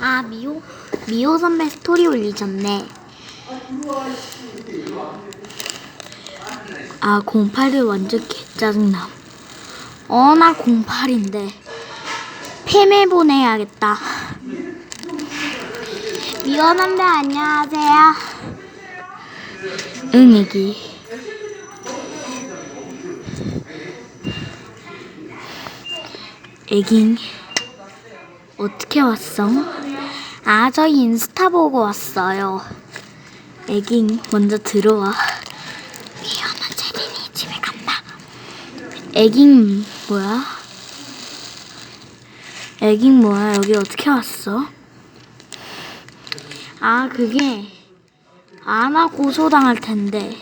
아 미호 미호 선배 스토리 올리셨네. 아 08을 완전 개짜증나. 어 나 08인데 팸에 보내야겠다. 미호 선배 안녕하세요. 응 애기. 애긴 어떻게 왔어? 아, 저 인스타 보고 왔어요. 애긴 먼저 들어와. 위험한 체린이 집에 간다. 애긴 뭐야? 애긴 뭐야? 여기 어떻게 왔어? 아, 그게 아나 고소당할 텐데.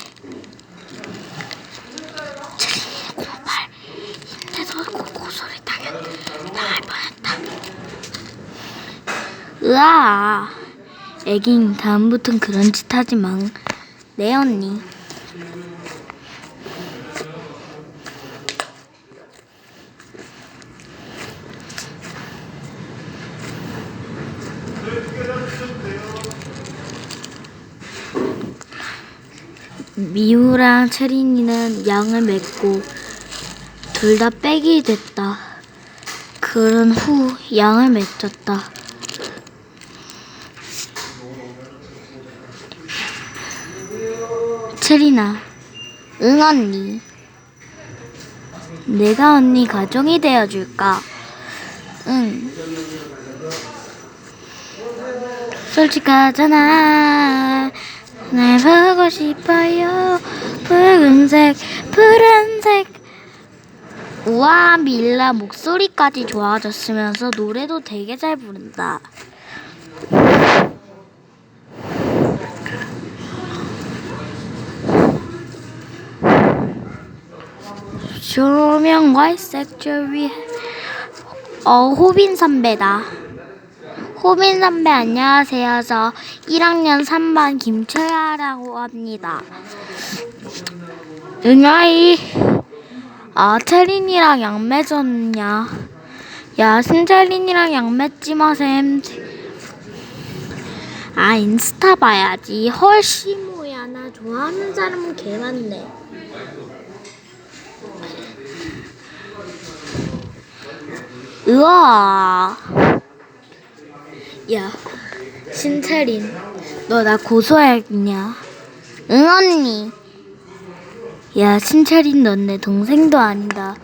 힘내서 고- 고소를 당한 당할 뻔했다. 으아, 애긴 다음부턴 그런 짓 하지 마. 네 언니. 미우랑 체린이는 양을 맺고 둘 다 빼기 됐다. 그런 후 양을 맺었다. 체리나, 응 언니. 내가 언니 가정이 되어줄까? 응. 솔직하잖아. 날 보고 싶어요. 붉은색, 푸른색. 우와, 밀라 목소리까지 좋아졌으면서 노래도 되게 잘 부른다. 조명 갈색 조리 어 호빈 선배다. 호빈 선배 안녕하세요. 저 1학년 3반 김채아라고 합니다. 응아이 아 체린이랑 양 맺었냐 야. 신체린이랑 양 맺지 마셈. 아 인스타 봐야지. 헐씨 뭐야 나 좋아하는 사람은 개 많네 으아. 야, 신채린, 너 나 고소해야겠냐? 응, 언니. 야, 신채린, 넌 내 동생도 아니다.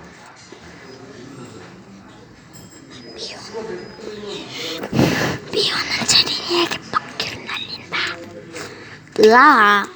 미호. 미호는 채린이에게 빡기를 날린다. 으아.